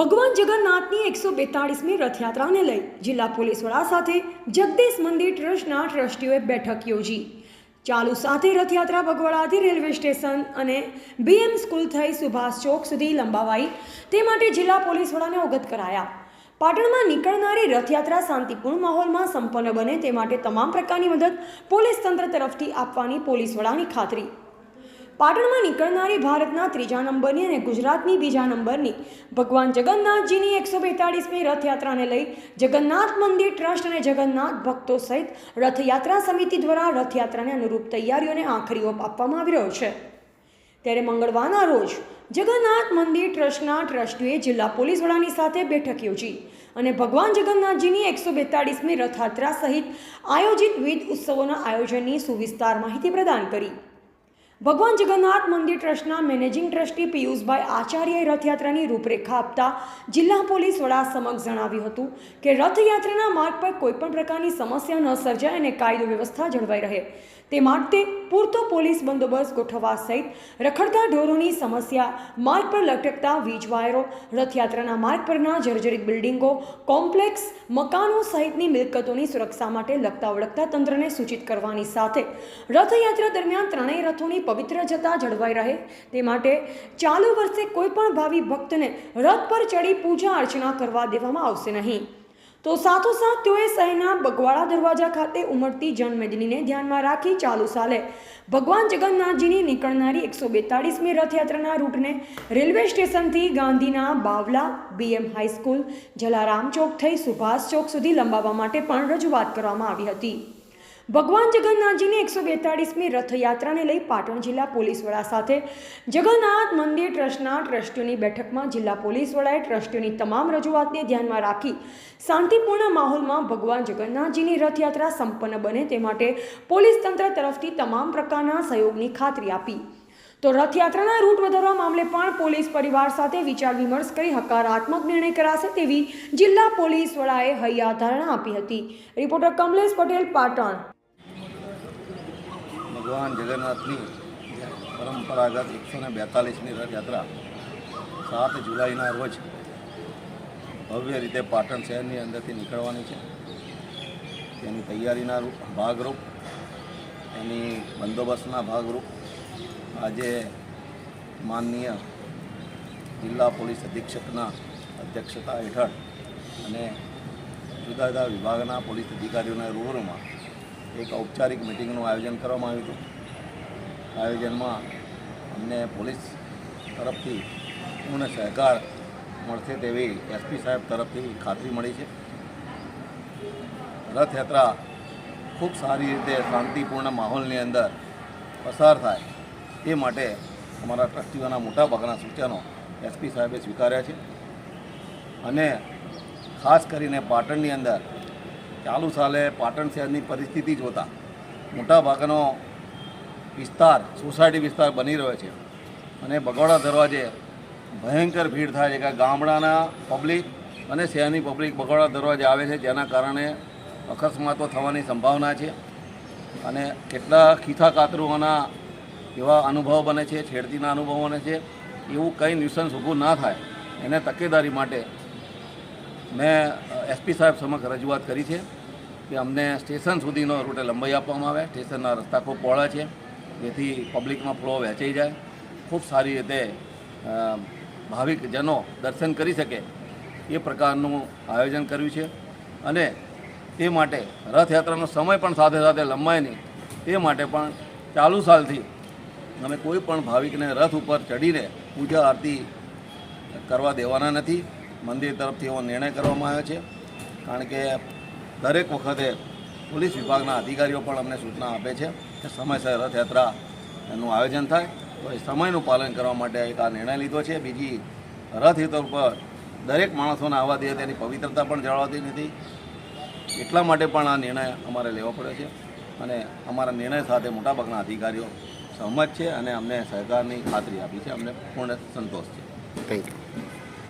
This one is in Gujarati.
ભગવાન જગન્નાથની એકસો બેતાળીસમી રથયાત્રાને લઈ જિલ્લા પોલીસ વડા સાથે જગદીશ મંદિર ટ્રસ્ટના ટ્રસ્ટીઓએ બેઠક યોજી. ચાલુ સાથે રથયાત્રા બગવાડાથી રેલવે સ્ટેશન અને બીએમ સ્કૂલ થઈ સુભાષ ચોક સુધી લંબાવાઈ. તે માટે જિલ્લા પોલીસ વડાને અવગત કરાયા. પાટણમાં નીકળનારી રથયાત્રા શાંતિપૂર્ણ માહોલમાં સંપન્ન બને તે માટે તમામ પ્રકારની મદદ પોલીસ તંત્ર તરફથી આપવાની પોલીસ વડાની ખાતરી. પાટણમાં નીકળનારી ભારતના ત્રીજા નંબરની અને ગુજરાતની બીજા નંબરની ભગવાન જગન્નાથજીની એકસો બેતાળીસમી રથયાત્રાને લઈ જગન્નાથ મંદિર ટ્રસ્ટ અને જગન્નાથ ભક્તો સહિત રથયાત્રા સમિતિ દ્વારા રથયાત્રાને અનુરૂપ તૈયારીઓને આખરી ઓપ આપવામાં આવી રહ્યો છે. ત્યારે મંગળવારના રોજ જગન્નાથ મંદિર ટ્રસ્ટના ટ્રસ્ટીએ જિલ્લા પોલીસ વડાની સાથે બેઠક યોજી અને ભગવાન જગન્નાથજીની એકસો બેતાળીસમી રથયાત્રા સહિત આયોજિત વિવિધ ઉત્સવોના આયોજનની સુવિસ્તાર માહિતી પ્રદાન કરી. ભગવાન જગન્નાથ મંદિર ટ્રસ્ટના મેનેજિંગ ટ્રસ્ટી પિયુષભાઈ આચાર્યએ રથયાત્રાની રૂપરેખા આપતા જિલ્લા પોલીસ વડા સમક્ષ જણાવ્યું હતું કે રથયાત્રાના માર્ગ પર કોઈપણ પ્રકારની સમસ્યા ન સર્જાય અને કાયદો વ્યવસ્થા જળવાઈ રહે. તે માટે પૂરતો પોલીસ બંદોબસ્ત ગોઠવવા સહિત રખડતા ઢોરોની સમસ્યા, માર્ગ પર લટકતા વીજ વાયરો, રથયાત્રાના માર્ગ પરના જર્જરિત બિલ્ડિંગો, કોમ્પ્લેક્સ મકાનો સહિતની મિલકતોની સુરક્ષા માટે લગતા ઓળખતા તંત્રને સૂચિત કરવાની સાથે રથયાત્રા દરમિયાન ત્રણેય રથોની પવિત્ર જતા જળવાઈ રહે. તે માટે ચાલુ વર્ષે કોઈપણ ભાવિ ભક્તને રથ પર ચડી પૂજા અર્ચના કરવા દેવામાં આવશે નહીં. તો સાથોસાથ તેઓએ શહેરના બગવાડા દરવાજા ખાતે ઉમટતી જનમેદનીને ધ્યાનમાં રાખી ચાલુ સાલે. ભગવાન જગન્નાથજીની નીકળનારી એકસો બેતાળીસમી રથયાત્રાના રૂટને રેલવે સ્ટેશનથી ગાંધીના બાવલા, બીએમ હાઈસ્કૂલ, જલારામ ચોક થઈ સુભાષ ચોક સુધી લંબાવવા માટે પણ રજૂઆત કરવામાં આવી હતી. ભગવાન જગન્નાથજીની એકસો બેતાળીસમી રથયાત્રાને લઈ પાટણ જિલ્લા પોલીસ વડા સાથે જગન્નાથ મંદિર ટ્રસ્ટના ટ્રસ્ટીઓની બેઠકમાં જિલ્લા પોલીસ વડાએ ટ્રસ્ટીઓની તમામ રજૂઆતને ધ્યાનમાં રાખી શાંતિપૂર્ણ માહોલમાં ભગવાન જગન્નાથજીની રથયાત્રા સંપન્ન બને તે માટે પોલીસ તંત્ર તરફથી તમામ પ્રકારના સહયોગની ખાતરી આપી. તો રથયાત્રાના રૂટ વધારવા મામલે પણ પોલીસ પરિવાર સાથે વિચાર વિમર્શ કરી હકારાત્મક નિર્ણય કરાશે તેવી જિલ્લા પોલીસ વડાએ હૈયાધારણા આપી હતી. રિપોર્ટર કમલેશ પટેલ, પાટણ. ભગવાન જગન્નાથની પરંપરાગત એકસો ને બેતાલીસની રથયાત્રા સાત જુલાઈના રોજ ભવ્ય રીતે પાટણ શહેરની અંદરથી નીકળવાની છે. તેની તૈયારીના રૂપ- ભાગરૂપ એની બંદોબસ્તના ભાગરૂપ આજે માનનીય જિલ્લા પોલીસ અધિક્ષકના અધ્યક્ષતા હેઠળ અને જુદા જુદા વિભાગના પોલીસ અધિકારીઓના રૂબરૂમાં એક ઔપચારિક મિટિંગનું આયોજન કરવામાં આવ્યું હતું. આયોજનમાં અમને પોલીસ તરફથી પૂર્ણ સહકાર મળશે તેવી એસપી સાહેબ તરફથી ખાતરી મળી છે. રથયાત્રા ખૂબ સારી રીતે શાંતિપૂર્ણ માહોલની અંદર પસાર થાય તે માટે અમારા ટ્રસ્ટીઓના મોટાભાગના સૂચનો એસપી સાહેબે સ્વીકાર્યા છે. અને ખાસ કરીને પાટણની અંદર ચાલુ સાલે પાટણ શહેરની પરિસ્થિતિ જોતા મોટાભાગનો વિસ્તાર, સોસાયટી વિસ્તાર બની રહ્યો છે. અને બગોડા દરવાજે ભયંકર ભીડ થાય છે કે ગામડાના પબ્લિક અને શહેરની પબ્લિક બગોડા દરવાજે આવે છે, જેના કારણે અકસ્માતો થવાની સંભાવના છે. અને કેટલા ખીથા કાતરુઓના એવા અનુભવ બને છે, છેડતીના અનુભવ બને છે, એવું કંઈ ન્યુસન્સ ઊભું ના થાય. એને તકેદારી માટે મેં એસપી સાહેબ સમક્ષ રજૂઆત કરી છે કે અમને સ્ટેશન સુધીનો રૂટે લંબાઈ આપવામાં આવે. સ્ટેશનના રસ્તા ખૂબ પહોળા છે. જેથી પબ્લિકમાં ફ્લો વહેંચાઈ જાય. ખૂબ સારી રીતે ભાવિક જનો દર્શન કરી શકે એ પ્રકારનું આયોજન કર્યું છે. અને તે માટે રથયાત્રાનો સમય પણ સાથે સાથે લંબાય નહીં તે માટે પણ ચાલુ સાલથી અમે કોઈ પણ ભાવિકને રથ ઉપર ચડીને પૂજા આરતી કરવા દેવાના નથી. મંદિર તરફથી એવો નિર્ણય કરવામાં આવ્યો છે. કારણ કે દરેક વખતે પોલીસ વિભાગના અધિકારીઓ પણ અમને સૂચના આપે છે કે સમયસર રથયાત્રા એનું આયોજન થાય. તો એ સમયનું પાલન કરવા માટે એક આ નિર્ણય લીધો છે. બીજી, રથયાત્રા ઉપર દરેક માણસોને આવવા દે તેની પવિત્રતા પણ જળવાતી નથી. એટલા માટે પણ આ નિર્ણય અમારે લેવો પડ્યો છે. અને અમારા નિર્ણય સાથે મોટાભાગના અધિકારીઓ સહમત છે અને અમને સહકારની ખાતરી આપી છે. અમને પૂર્ણ સંતોષ છે. Thank you